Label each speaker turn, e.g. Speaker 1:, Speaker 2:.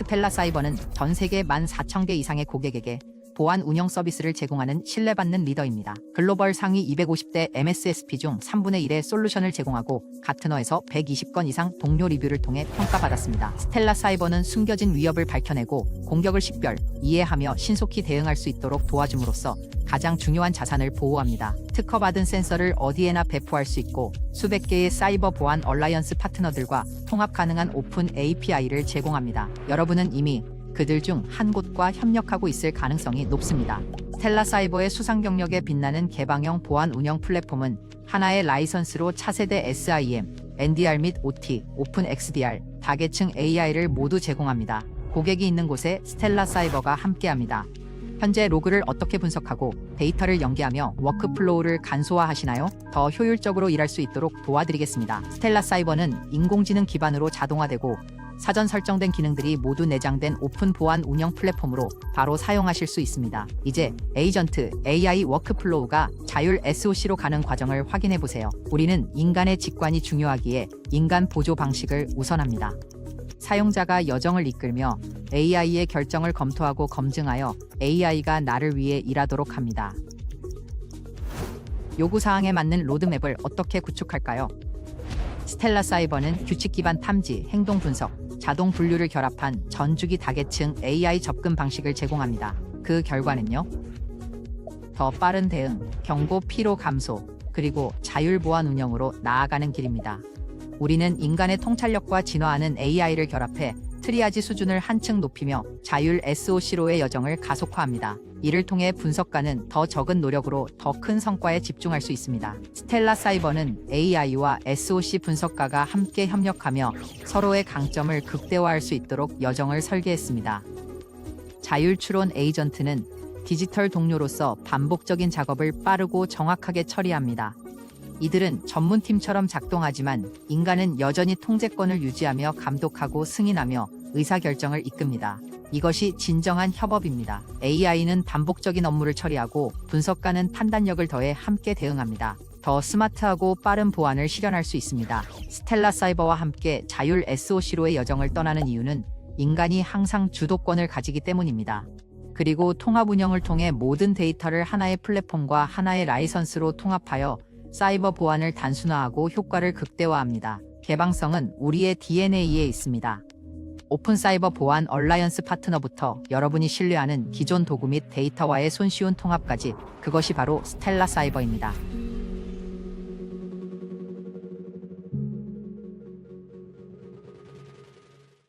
Speaker 1: 스펠라 사이버는 전 세계 14,000개 이상의 고객에게 보안 운영 서비스를 제공하는 신뢰받는 리더입니다. 글로벌 상위 250대 MSSP 중 3분의 1의 솔루션을 제공하고 가트너에서 120건 이상 동료 리뷰를 통해 평가받았습니다. 스텔라 사이버는 숨겨진 위협을 밝혀내고 공격을 식별, 이해하며 신속히 대응할 수 있도록 도와줌으로써 가장 중요한 자산을 보호합니다. 특허받은 센서를 어디에나 배포할 수 있고 수백 개의 사이버 보안 얼라이언스 파트너들과 통합 가능한 오픈 API를 제공합니다. 여러분은 이미 그들 중 한 곳과 협력하고 있을 가능성이 높습니다. 스텔라 사이버의 수상 경력에 빛나는 개방형 보안 운영 플랫폼은 하나의 라이선스로 차세대 SIM, NDR 및 OT, 오픈 XDR, 다계층 AI를 모두 제공합니다. 고객이 있는 곳에 스텔라 사이버가 함께합니다. 현재 로그를 어떻게 분석하고 데이터를 연계하며 워크플로우를 간소화하시나요? 더 효율적으로 일할 수 있도록 도와드리겠습니다. 스텔라 사이버는 인공지능 기반으로 자동화되고 사전 설정된 기능들이 모두 내장된 오픈 보안 운영 플랫폼으로 바로 사용하실 수 있습니다. 이제 에이전트 AI 워크플로우가 자율 SOC로 가는 과정을 확인해 보세요. 우리는 인간의 직관이 중요하기에 인간 보조 방식을 우선합니다. 사용자가 여정을 이끌며 AI의 결정을 검토하고 검증하여 AI가 나를 위해 일하도록 합니다. 요구사항에 맞는 로드맵을 어떻게 구축할까요? 스텔라 사이버는 규칙 기반 탐지, 행동 분석, 자동 분류를 결합한 전주기 다계층 AI 접근 방식을 제공합니다. 그 결과는요? 더 빠른 대응, 경고 피로 감소, 그리고 자율 보안 운영으로 나아가는 길입니다. 우리는 인간의 통찰력과 진화하는 AI를 결합해 트리아지 수준을 한층 높이며 자율 SOC로의 여정을 가속화합니다. 이를 통해 분석가는 더 적은 노력으로 더 큰 성과에 집중할 수 있습니다. 스텔라 사이버는 AI와 SOC 분석가가 함께 협력하며 서로의 강점을 극대화할 수 있도록 여정을 설계했습니다. 자율 추론 에이전트는 디지털 동료로서 반복적인 작업을 빠르고 정확하게 처리합니다. 이들은 전문팀처럼 작동하지만 인간은 여전히 통제권을 유지하며 감독하고 승인하며 의사결정을 이끕니다. 이것이 진정한 협업입니다. AI는 반복적인 업무를 처리하고 분석가는 판단력을 더해 함께 대응합니다. 더 스마트하고 빠른 보안을 실현할 수 있습니다. 스텔라 사이버와 함께 자율 SOC로의 여정을 떠나는 이유는 인간이 항상 주도권을 가지기 때문입니다. 그리고 통합 운영을 통해 모든 데이터를 하나의 플랫폼과 하나의 라이선스로 통합하여 사이버 보안을 단순화하고 효과를 극대화합니다. 개방성은 우리의 DNA에 있습니다. 오픈 사이버 보안 얼라이언스 파트너부터 여러분이 신뢰하는 기존 도구 및 데이터와의 손쉬운 통합까지 그것이 바로 스텔라 사이버입니다.